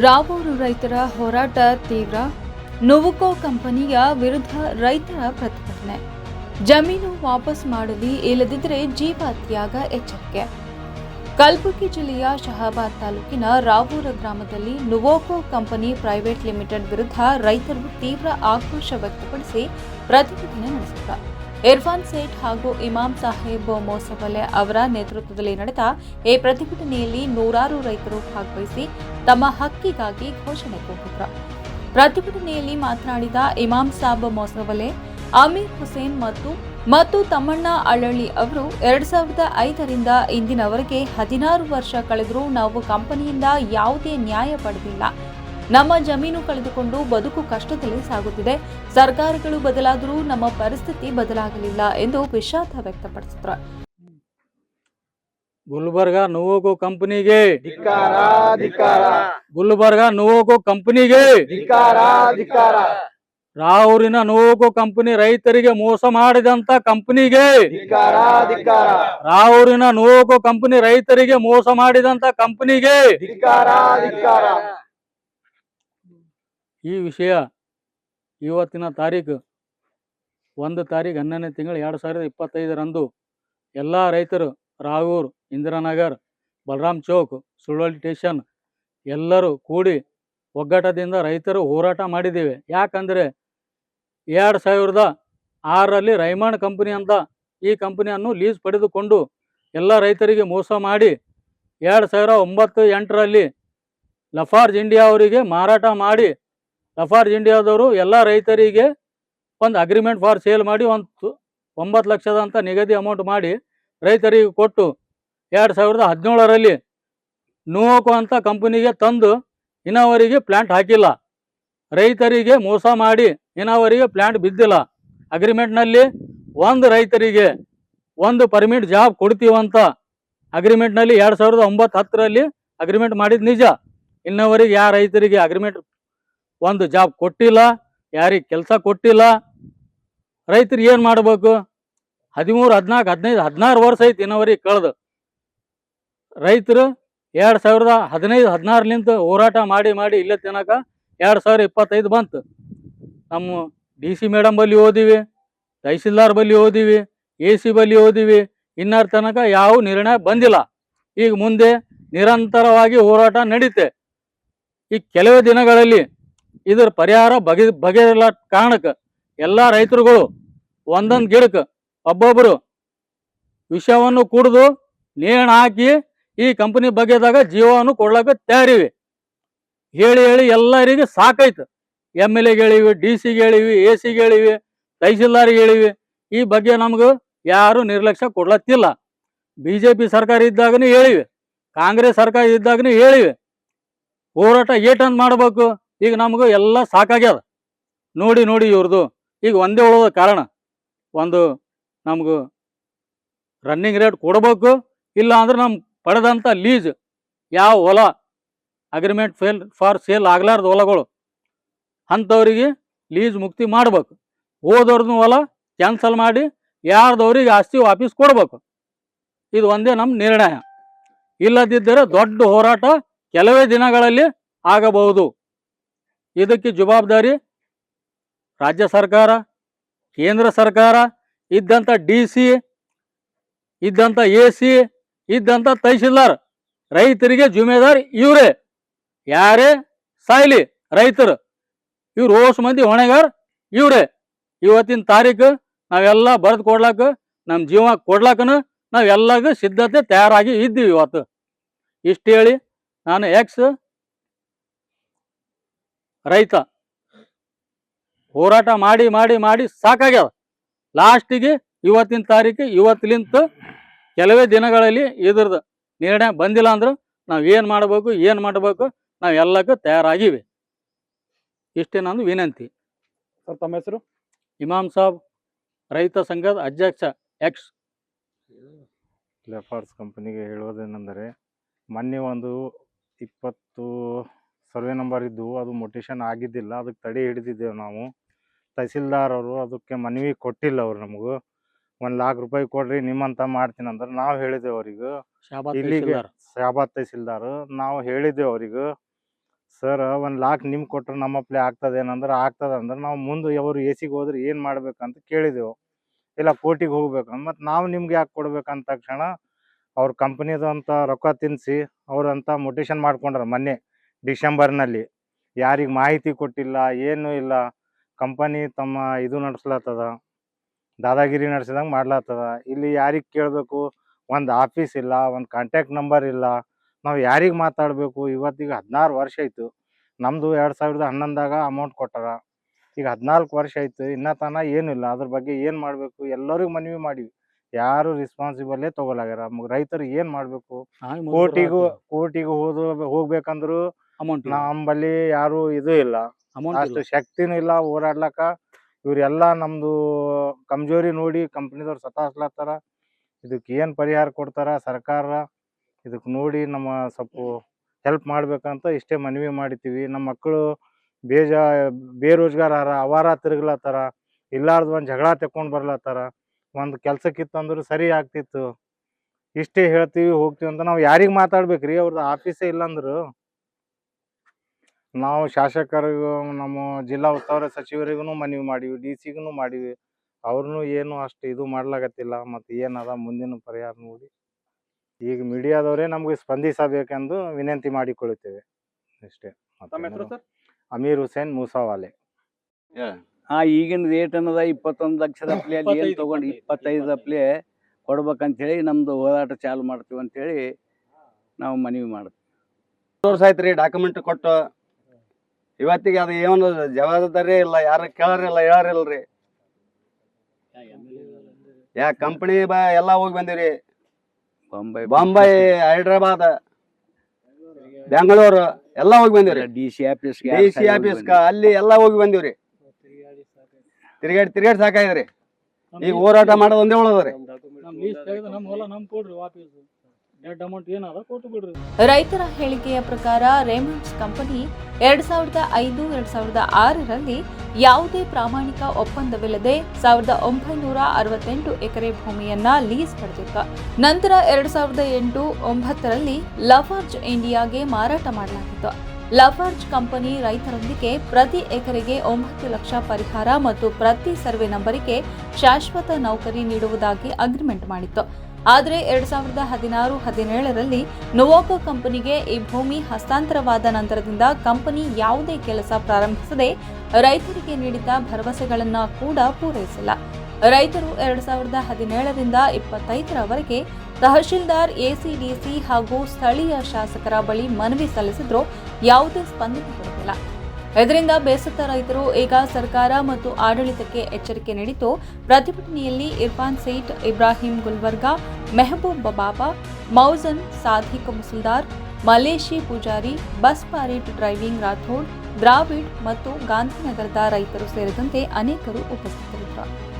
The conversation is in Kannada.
ರಾವೂರು ರೈತರ ಹೋರಾಟ ತೀವ್ರ. ನುವುಕೋ ಕಂಪನಿಯ ವಿರುದ್ಧ ರೈತರ ಪ್ರತಿಭಟನೆ. ಜಮೀನು ವಾಪಸ್ ಮಾಡಲಿ ಇಲ್ಲದಿದ್ದರೆ ಜೀವ ತ್ಯಾಗ ಎಚ್ಚರಿಕೆ. ಕಲಬುರಗಿ ಜಿಲ್ಲೆಯ ಶಹಾಬಾದ್ ತಾಲೂಕಿನ ರಾವೂರ ಗ್ರಾಮದಲ್ಲಿ ನುವೋಕೋ ಕಂಪನಿ ಪ್ರೈವೇಟ್ ಲಿಮಿಟೆಡ್ ವಿರುದ್ಧ ರೈತರು ತೀವ್ರ ಆಕ್ರೋಶ ವ್ಯಕ್ತಪಡಿಸಿ ಪ್ರತಿಭಟನೆ ನಡೆಸಿದರು ಇರ್ಫಾನ್ ಸೇಠ್ ಹಾಗೂ ಇಮಾಮ್ ಸಾಹೇಬ್ ಮೋಸಬಲೆ ಅವರ ನೇತೃತ್ವದಲ್ಲಿ ನಡೆದ ಈ ಪ್ರತಿಭಟನೆಯಲ್ಲಿ ನೂರಾರು ರೈತರು ಭಾಗವಹಿಸಿ ತಮ್ಮ ಹಕ್ಕಿಗಾಗಿ ಘೋಷಣೆ ಕೂಗಿದ್ರು. ಪ್ರತಿಭಟನೆಯಲ್ಲಿ ಮಾತನಾಡಿದ ಇಮಾಮ್ ಸಾಬ್ ಮೊಸವಲೆ ಅಮೀರ್ ಹುಸೇನ್ ಮತ್ತು ಮತ್ತು ತಮ್ಮಣ್ಣ ಅಳ್ಳಳ್ಳಿ ಅವರು ಎರಡ್ ಸಾವಿರದ ಐದರಿಂದ ಇಂದಿನವರೆಗೆ ಹದಿನಾರು ವರ್ಷ ಕಳೆದರೂ ನಾವು ಕಂಪನಿಯಿಂದ ಯಾವುದೇ ನ್ಯಾಯ ಪಡೆದಿಲ್ಲ. ನಮ್ಮ ಜಮೀನು ಕಳೆದುಕೊಂಡು ಬದುಕು ಕಷ್ಟದಲ್ಲಿ ಸಾಗುತ್ತಿದೆ. ಸರ್ಕಾರಗಳು ಬದಲಾದರೂ ನಮ್ಮ ಪರಿಸ್ಥಿತಿ ಬದಲಾಗಲಿಲ್ಲ ಎಂದು ವಿಷಾದ ವ್ಯಕ್ತಪಡಿಸಿದ್ರು. ಗುಲ್ಬರ್ಗ ನೋವೋಕೋ ಕಂಪನಿಗೆ. ಧಿಕ್ಕಾರ ಧಿಕ್ಕಾರ. ಗುಲ್ಬರ್ಗ ನೋವೋಕೋ ಕಂಪನಿಗೆ. ಧಿಕ್ಕಾರ ಧಿಕ್ಕಾರ. ರಾವೂರಿನ ನೋವೋಕೋ ಕಂಪನಿ ರೈತರಿಗೆ ಮೋಸ ಮಾಡಿದಂತ ಕಂಪನಿಗೆ. ಧಿಕ್ಕಾರ ಧಿಕ್ಕಾರ. ರಾವೂರಿನ ನೋವೋಕೋ ಕಂಪನಿ ರೈತರಿಗೆ ಮೋಸ ಮಾಡಿದಂತ ಕಂಪನಿಗೆ. ಧಿಕ್ಕಾರ ಧಿಕ್ಕಾರ. ಈ ವಿಷಯ ಇವತ್ತಿನ ತಾರೀಕು ಒಂದು ತಾರೀಕು ಹನ್ನೊಂದನೇ ತಿಂಗಳು ಎರಡು ಸಾವಿರದ ಇಪ್ಪತ್ತೈದರಂದು ಎಲ್ಲ ರೈತರು ರಾವೂರ್ ಇಂದಿರಾನಗರ್ ಬಲರಾಮ್ ಚೌಕ್, ಸುಳ್ವಳ್ಳಿ ಸ್ಟೇಷನ್ ಎಲ್ಲರೂ ಕೂಡಿ ಒಗ್ಗಟ್ಟದಿಂದ ರೈತರು ಹೋರಾಟ ಮಾಡಿದ್ದೇವೆ. ಯಾಕಂದರೆ ಎರಡು ಸಾವಿರದ ಆರರಲ್ಲಿ ರೈಮಾಂಡ್ ಕಂಪನಿ ಅಂತ ಈ ಕಂಪನಿಯನ್ನು ಲೀಸ್ ಪಡೆದುಕೊಂಡು ಎಲ್ಲ ರೈತರಿಗೆ ಮೋಸ ಮಾಡಿ ಎರಡು ಸಾವಿರ ಒಂಬತ್ತು ಎಂಟರಲ್ಲಿ ಲಫಾರ್ಜ್ ಇಂಡಿಯಾ ಅವರಿಗೆ ಮಾರಾಟ ಮಾಡಿ ಲಫಾರ್ಜ್ ಇಂಡಿಯಾದವರು ಎಲ್ಲ ರೈತರಿಗೆ ಒಂದು ಅಗ್ರಿಮೆಂಟ್ ಫಾರ್ ಸೇಲ್ ಮಾಡಿ ಒಂದು ಒಂಬತ್ತು ಲಕ್ಷದಂತ ನಿಗದಿ ಅಮೌಂಟ್ ಮಾಡಿ ರೈತರಿಗೆ ಕೊಟ್ಟು ಎರಡು ಸಾವಿರದ ಹದಿನೇಳರಲ್ಲಿ ನೂವೋಕೋ ಅಂತ ಕಂಪನಿಗೆ ತಂದು ಇನ್ನವರಿಗೆ ಪ್ಲ್ಯಾಂಟ್ ಹಾಕಿಲ್ಲ. ರೈತರಿಗೆ ಮೋಸ ಮಾಡಿ ಇನ್ನವರಿಗೆ ಪ್ಲ್ಯಾಂಟ್ ಬಿದ್ದಿಲ್ಲ. ಅಗ್ರಿಮೆಂಟ್ನಲ್ಲಿ ಒಂದು ರೈತರಿಗೆ ಒಂದು ಪರ್ಮಿಟ್ ಜಾಬ್ ಕೊಡ್ತೀವಂತ ಅಗ್ರಿಮೆಂಟ್ನಲ್ಲಿ ಎರಡು ಸಾವಿರದ ಒಂಬತ್ತು ಹತ್ತರಲ್ಲಿ ಅಗ್ರಿಮೆಂಟ್ ಮಾಡಿದ ನಿಜ. ಇನ್ನವರಿಗೆ ಯಾವ ರೈತರಿಗೆ ಅಗ್ರಿಮೆಂಟ್ ಒಂದು ಜಾಬ್ ಕೊಟ್ಟಿಲ್ಲ, ಯಾರಿಗೆ ಕೆಲಸ ಕೊಟ್ಟಿಲ್ಲ, ರೈತರು ಏನು ಮಾಡಬೇಕು? ಹದಿಮೂರು, ಹದಿನಾಲ್ಕು, ಹದಿನೈದು, ಹದಿನಾರು ವರ್ಷ ಐತಿ ಇನ್ನವರಿಗೆ ಕಳೆದು. ರೈತರು ಎರಡು ಸಾವಿರದ ಹದಿನೈದು ಹದಿನಾರಲಿಂತ ಹೋರಾಟ ಮಾಡಿ ಮಾಡಿ ಇಲ್ಲೇ ತನಕ ಎರಡು ಸಾವಿರ ಇಪ್ಪತ್ತೈದು ಬಂತು. ನಮ್ಮ ಡಿ ಸಿ ಮೇಡಮ್ ಬಲ್ಲಿ ಓದಿವಿ, ತಹಸೀಲ್ದಾರ್ ಬಲ್ಲಿ ಓದಿವಿ, ಎ ಸಿ ಬಲ್ಲಿ ಓದಿವಿ, ಇನ್ನರ ತನಕ ಯಾವ ನಿರ್ಣಯ ಬಂದಿಲ್ಲ. ಈಗ ಮುಂದೆ ನಿರಂತರವಾಗಿ ಹೋರಾಟ ನಡೀತೆ. ಈ ಕೆಲವೇ ದಿನಗಳಲ್ಲಿ ಇದರ ಪರಿಹಾರ ಬಗೆ, ಬಗೆಯಿಲ್ಲ ಕಾರಣಕ್ಕೆ ಎಲ್ಲ ರೈತರುಗಳು ಒಂದೊಂದು ಗಿಡಕ್ಕೆ ಒಬ್ಬೊಬ್ಬರು ವಿಷವನ್ನು ಕುಡಿದು ನೇಣು ಹಾಕಿ ಈ ಕಂಪನಿ ಬಗ್ಗೆದಾಗ ಜೀವವನ್ನು ಕೊಡ್ಲಾಕ ತಯಾರಿವೆ. ಹೇಳಿ ಹೇಳಿ ಎಲ್ಲರಿಗೆ ಸಾಕೈತು ಎಂ ಎಲ್ ಎಗೆ ಹೇಳಿವಿ ಡಿ ಸಿಗೆ ಹೇಳಿವಿ ಎ ಸಿಗೆ ಹೇಳಿವಿ, ತಹಸೀಲ್ದಾರಿಗೆ ಹೇಳಿವಿ. ಈ ಬಗ್ಗೆ ನಮ್ಗೆ ಯಾರು ನಿರ್ಲಕ್ಷ್ಯ ಕೊಡ್ಲತ್ತಿಲ್ಲ. ಬಿ ಜೆ ಪಿ ಸರ್ಕಾರ ಇದ್ದಾಗನೂ ಹೇಳಿವೆ, ಕಾಂಗ್ರೆಸ್ ಸರ್ಕಾರ ಇದ್ದಾಗನೂ ಹೇಳಿವೆ. ಹೋರಾಟ ಏಟಂತ ಮಾಡಬೇಕು, ಈಗ ನಮಗೂ ಎಲ್ಲ ಸಾಕಾಗ್ಯದ. ನೋಡಿ ನೋಡಿ ಇವ್ರದ್ದು ಈಗ ಒಂದೇ ಉಳೋದ ಕಾರಣ. ಒಂದು ನಮಗೂ ರನ್ನಿಂಗ್ ರೇಟ್ ಕೊಡಬೇಕು ಇಲ್ಲ ಅಂದ್ರೆ ನಮ್ಮ ಪಡೆದಂಥ ಲೀಜ್ ಯಾವ ಹೊಲ ಅಗ್ರಿಮೆಂಟ್ ಫೇಲ್ ಫಾರ್ ಸೇಲ್ ಆಗ್ಲಾರ್ದ ಹೊಲಗಳು, ಅಂಥವ್ರಿಗೆ ಲೀಜ್ ಮುಕ್ತಿ ಮಾಡ್ಬೇಕು. ಹೋದವ್ರದ್ದು ಹೊಲ ಕ್ಯಾನ್ಸಲ್ ಮಾಡಿ ಯಾರ್ದವ್ರಿಗೆ ಆಸ್ತಿ ವಾಪಸ್ ಕೊಡಬೇಕು. ಇದು ಒಂದೇ ನಮ್ಮ ನಿರ್ಣಯ. ಇಲ್ಲದಿದ್ದರೆ ದೊಡ್ಡ ಹೋರಾಟ ಕೆಲವೇ ದಿನಗಳಲ್ಲಿ ಆಗಬಹುದು. ಇದಕ್ಕೆ ಜವಾಬ್ದಾರಿ ರಾಜ್ಯ ಸರ್ಕಾರ, ಕೇಂದ್ರ ಸರ್ಕಾರ, ಇದ್ದಂಥ ಡಿ ಸಿ ಇದ್ದಂಥ ಎ ಸಿ ಇದ್ದಂಥ ತಹಶೀಲ್ದಾರ್, ರೈತರಿಗೆ ಜುಮೇದಾರ್ ಇವರೇ. ಯಾರೇ ಸಾಯ್ಲಿ ರೈತರು. ಇವ್ರು ಓಸ್ ಮಂದಿ ಹೊಣೆಗಾರ್ ಇವರೇ. ಇವತ್ತಿನ ತಾರೀಕು ನಾವೆಲ್ಲ ಬರೆದು ಕೊಡ್ಲಾಕ ನಮ್ಮ ಜೀವ ಕೊಡ್ಲಾಕನು ನಾವೆಲ್ಲಗೂ ಸಿದ್ಧತೆ ತಯಾರಾಗಿ ಇದ್ದೀವಿ ಇವತ್ತು. ಇಷ್ಟು ಹೇಳಿ ನಾನು ಎಕ್ಸ್ ರೈತ. ಹೋರಾಟ ಮಾಡಿ ಮಾಡಿ ಮಾಡಿ ಸಾಕಾಗ್ಯದ ಲಾಸ್ಟಿಗೆ ಇವತ್ತಿನ ತಾರೀಕು ಇವತ್ತಲಿಂತ ಕೆಲವೇ ದಿನಗಳಲ್ಲಿ ಇದ್ರದ್ದು ನಿರ್ಣಯ ಬಂದಿಲ್ಲ ಅಂದ್ರೆ ನಾವು ಏನು ಮಾಡಬೇಕು ಏನು ಮಾಡಬೇಕು ನಾವು ಎಲ್ಲಕ್ಕೂ ತಯಾರಾಗಿವೆ. ಇಷ್ಟೇ ನಂದು ವಿನಂತಿ. ಸರ್ ತಮ್ಮ ಹೆಸರು? ಇಮಾಮ್ ಸಾಬ್ ರೈತ ಸಂಘದ ಅಧ್ಯಕ್ಷ ಎಕ್ಸ್. ಲೆಫಾರ್ಸ್ ಕಂಪನಿಗೆ ಹೇಳೋದೇನೆಂದರೆ ಮೊನ್ನೆ ಒಂದು ಇಪ್ಪತ್ತು ಸರ್ವೆ ನಂಬರ್ ಇದ್ದು ಅದು ಮೊಟೇಷನ್ ಆಗಿದ್ದಿಲ್ಲ ಅದಕ್ಕೆ ತಡೆ ಹಿಡಿದಿದ್ದೇವೆ ನಾವು. ತಹಸೀಲ್ದಾರ್ ಅವರು ಅದಕ್ಕೆ ಮನವಿ ಕೊಟ್ಟಿಲ್ಲ ಅವರು ನಮಗೂ. ಒಂದು ಲಾಖ್ ರೂಪಾಯಿ ಕೊಡ್ರಿ ನಿಮ್ಮಂತ ಮಾಡ್ತೀನಿ ಅಂದ್ರ ನಾವು ಹೇಳಿದೇವ್ ಅವ್ರಿಗ. ಇಲ್ಲಿಗೆ ತಹಸೀಲ್ದಾರ್. ಶಾಬಾದ್ ತಹಸೀಲ್ದಾರ್ ನಾವು ಹೇಳಿದೇವ್ ಅವ್ರಿಗ ಸರ್ ಒಂದ್ ಲಾಕ್ ನಿಮ್ ಕೊಟ್ರ ನಮ್ಮ ಪ್ಲೇ ಆಗ್ತದ ಏನಂದ್ರ ಆಗ್ತದ ಅಂದ್ರೆ ನಾವು ಮುಂದೆ ಅವರು ಎ ಸಿಗೆ ಹೋದ್ರೆ ಏನ್ ಮಾಡ್ಬೇಕಂತ ಕೇಳಿದೆವು. ಇಲ್ಲ ಕೋರ್ಟಿಗೆ ಹೋಗ್ಬೇಕು ಮತ್ ನಾವು ನಿಮ್ಗೆ ಯಾಕೆ ಕೊಡ್ಬೇಕಂತ ತಕ್ಷಣ ಅವ್ರ ಕಂಪನಿದು ಅಂತ ರೊಕ್ಕ ತಿನ್ಸಿ ಅವ್ರಂತ ಮೊಟೇಶನ್ ಮಾಡ್ಕೊಂಡ್ರ ಮೊನ್ನೆ ಡಿಸೆಂಬರ್ನಲ್ಲಿ. ಯಾರಿಗೆ ಮಾಹಿತಿ ಕೊಟ್ಟಿಲ್ಲ ಏನು ಇಲ್ಲ ಕಂಪನಿ ತಮ್ಮ ಇದು ನಡೆಸ್ಲತ್ತದ. ದಾದಾಗಿರಿ ನಡೆಸಿದಂಗೆ ಮಾಡ್ಲತ್ತದ ಇಲ್ಲಿ ಯಾರಿಗೆ ಕೇಳಬೇಕು? ಒಂದು ಆಫೀಸ್ ಇಲ್ಲ ಒಂದು ಕಾಂಟ್ಯಾಕ್ಟ್ ನಂಬರ್ ಇಲ್ಲ. ನಾವು ಯಾರಿಗೆ ಮಾತಾಡಬೇಕು? ಇವತ್ತಿಗೆ ಹದಿನಾರು ವರ್ಷ ಆಯಿತು. ನಮ್ಮದು ಎರಡು ಸಾವಿರದ ಹನ್ನೊಂದಾಗ ಅಮೌಂಟ್ ಕೊಟ್ಟಾರ. ಈಗ ಹದಿನಾಲ್ಕು ವರ್ಷ ಆಯಿತು. ಇನ್ನತನ ಏನು ಏನಿಲ್ಲ ಅದ್ರ ಬಗ್ಗೆ ಏನು ಮಾಡಬೇಕು? ಎಲ್ಲರಿಗೂ ಮನವಿ ಮಾಡಿವಿ. ಯಾರು ರೆಸ್ಪಾನ್ಸಿಬಲೇ ತೊಗೊಲಾಗ್ಯಾರ ರೈತರು ಏನು ಮಾಡಬೇಕು? ಕೋರ್ಟಿಗೂ ಕೋರ್ಟಿಗೂ ಹೋದ ಹೋಗ್ಬೇಕಂದ್ರು ಅಮೌಂಟ್ ನಮ್ಮಲ್ಲಿ ಯಾರು ಇದು ಇಲ್ಲ. ಅಮೌಂಟ್ ಅಷ್ಟು ಶಕ್ತಿನೂ ಇಲ್ಲ. ಹೋರಾಡ್ಲಕ್ಕ ಇವರೆಲ್ಲ ನಮ್ಮದು ಕಮ್ಜೋರಿ ನೋಡಿ ಕಂಪ್ನಿದವ್ರು ಸತಾಸ್ಲತ್ತಾರ ಇದಕ್ಕೆ ಏನು ಪರಿಹಾರ ಕೊಡ್ತಾರ ಸರ್ಕಾರ? ಇದಕ್ಕೆ ನೋಡಿ ನಮ್ಮ ಸ್ವಲ್ಪ ಹೆಲ್ಪ್ ಮಾಡ್ಬೇಕಂತ ಇಷ್ಟೇ ಮನವಿ ಮಾಡಿತೀವಿ ನಮ್ಮ ಮಕ್ಕಳು ಬೇಜ, ಬೇರೋಜ್ಗಾರ ಅವಾರ ತಿರುಗ್ಲತ್ತಾರ. ಇಲ್ಲಾರ್ದು ಒಂದು ಜಗಳ ತಕೊಂಡು ಬರ್ಲತ್ತಾರ. ಒಂದು ಕೆಲಸಕ್ಕಿತ್ತಂದ್ರೆ ಸರಿ ಆಗ್ತಿತ್ತು. ಇಷ್ಟೇ ಹೇಳ್ತೀವಿ, ಹೋಗ್ತೀವಿ ಅಂತ ನಾವು ಯಾರಿಗೆ ಮಾತಾಡ್ಬೇಕ್ರಿ? ಅವ್ರದ್ದು ಆಫೀಸೇ ಇಲ್ಲಂದ್ರು. ನಾವು ಶಾಸಕರಿಗೂ ನಮ್ಮ ಜಿಲ್ಲಾ ಉಸ್ತುವಾರಿ ಸಚಿವರಿಗೂ ಮನವಿ ಮಾಡೀವಿ ಡಿ ಸಿಗೂ ಮಾಡೀವಿ. ಅವ್ರನ್ನೂ ಏನು ಅಷ್ಟು ಇದು ಮಾಡ್ಲಾಗತ್ತಿಲ್ಲ ಮತ್ತು ಏನದ ಮುಂದಿನ ಪರಿಹಾರ ನೋಡಿ. ಈಗ ಮೀಡಿಯಾದವರೇ ನಮಗೆ ಸ್ಪಂದಿಸಬೇಕೆಂದು ವಿನಂತಿ ಮಾಡಿಕೊಳ್ಳುತ್ತೇವೆ. ಅಷ್ಟೇ ತಮ್ಮ ಹೆಸರು ಸರ್? ಅಮೀರ್ ಹುಸೇನ್ ಮೂಸಾವಾಲೆ. ಆ ಈಗಿನ ರೇಟ್ ಅನ್ನೋದ ಇಪ್ಪತ್ತೊಂದು ಲಕ್ಷದ ಪ್ಲೇ ಅಲ್ಲಿ ಏನು ತಗೊಂಡು ಇಪ್ಪತ್ತೈದು. ಪ್ಲೇ ಕೊಡ್ಬೇಕಂತೇಳಿ ನಮ್ದು ಹೋರಾಟ ಚಾಲು ಮಾಡ್ತೀವಿ ಅಂತೇಳಿ ನಾವು ಮನವಿ ಮಾಡ್ತೀವಿ. ಆಯ್ತು ಡಾಕ್ಯುಮೆಂಟ್ ಕೊಟ್ಟು ಇವತ್ತಿಗೆ ಅದು ಏನು ಜವಾಬ್ದಾರಿ ಇಲ್ಲ ಯಾರು ಕೇಳಾರಿಲ್ಲ ಹೇಳಾರಿಲ್ರಿ ಯಾ ಕಂಪನಿ ಬಾ ಎಲ್ಲ ಹೋಗಿ ಬಂದಿವ್ರಿ ಬಾಂಬೈ ಬಾಂಬೈ ಹೈದ್ರಾಬಾದ್ ಬೆಂಗಳೂರು ಎಲ್ಲ ಹೋಗಿ ಬಂದಿವ್ರಿ D C office D C office ಅಲ್ಲಿ ಎಲ್ಲ ಹೋಗಿ ಬಂದಿವ್ರಿ. ತಿರ್ಗಾಡಿ ತಿರ್ಗಾಡಿ ಸಾಕಾಯಿದ್ರಿ ಈಗ ಹೋರಾಟ ಮಾಡೋದು ಒಂದೇ ಉಳದ್ರಿ ರೈತರ ಹೇಳಿಕೆಯ ಪ್ರಕಾರ ರೇಮಂಡ್ಸ್ ಕಂಪನಿ ಎರಡ್ ಸಾವಿರದ ಐದು, ಎರಡ್ ಸಾವಿರದ ಆರರಲ್ಲಿ ಯಾವುದೇ ಪ್ರಾಮಾಣಿಕ ಒಪ್ಪಂದವಿಲ್ಲದೆ ಸಾವಿರದ ಒಂಬೈನೂರ ಅರವತ್ತೆಂಟು ಎಕರೆ ಭೂಮಿಯನ್ನ ಲೀಸ್ ಪಡೆದಿತ್ತು. ನಂತರ ಎರಡ್ ಸಾವಿರದ ಎಂಟು, ಒಂಬತ್ತರಲ್ಲಿ ಲಫಾರ್ಜ್ ಇಂಡಿಯಾಗೆ ಮಾರಾಟ ಮಾಡಲಾಗಿತ್ತು. ಲಫಾರ್ಜ್ ಕಂಪನಿ ರೈತರೊಂದಿಗೆ ಪ್ರತಿ ಎಕರೆಗೆ ಒಂಬತ್ತು ಲಕ್ಷ ಪರಿಹಾರ ಮತ್ತು ಪ್ರತಿ ಸರ್ವೆ ನಂಬರಿಗೆ ಶಾಶ್ವತ ನೌಕರಿ ನೀಡುವುದಾಗಿ ಅಗ್ರಿಮೆಂಟ್ ಮಾಡಿತ್ತು. ಆದರೆ ಎರಡ್ ಸಾವಿರದ ಹದಿನಾರು, ಹದಿನೇಳರಲ್ಲಿ ನೊವಾಕೋ ಕಂಪನಿಗೆ ಈ ಭೂಮಿ ಹಸ್ತಾಂತರವಾದ ನಂತರದಿಂದ ಕಂಪನಿ ಯಾವುದೇ ಕೆಲಸ ಪ್ರಾರಂಭಿಸದೆ ರೈತರಿಗೆ ನೀಡಿದ್ದ ಭರವಸೆಗಳನ್ನು ಕೂಡ ಪೂರೈಸಿಲ್ಲ. ರೈತರು ಎರಡ್ ಸಾವಿರದ ಹದಿನೇಳರಿಂದ ಇಪ್ಪತ್ತೈದರವರೆಗೆ ತಹಶೀಲ್ದಾರ್ ಎಸಿಡಿಸಿ ಹಾಗೂ ಸ್ಥಳೀಯ ಶಾಸಕರ ಬಳಿ ಮನವಿ ಸಲ್ಲಿಸಿದ್ರೂ ಯಾವುದೇ ಸ್ಪಂದನೆ ಇದರಿಂದ ಬೇಸತ್ತ ರೈತರು ಈಗ ಸರ್ಕಾರ ಮತ್ತು ಆಡಳಿತಕ್ಕೆ ಎಚ್ಚರಿಕೆ ನೀಡಿದ್ದು, ಪ್ರತಿಭಟನೆಯಲ್ಲಿ ಇರ್ಫಾನ್ ಸೇಠ್ ಇಬ್ರಾಹಿಂ ಗುಲ್ಬರ್ಗಾ, ಮೆಹಬೂಬ್ ಬಾಬಾ ಮೌಜನ್ ಸಾಧಿಕ್ ಮುಸಲ್ದಾರ್, ಮಲೇಶಿ ಪೂಜಾರಿ, ಬಸ್ ಪಾರಿಟ್ ಡ್ರೈವಿಂಗ್ ರಾಥೋಡ್, ದ್ರಾವಿಡ್ ಮತ್ತು ಗಾಂಧಿನಗರದ ರೈತರು ಸೇರಿದಂತೆ ಅನೇಕರು ಉಪಸ್ಥಿತರಿದ್ದರು.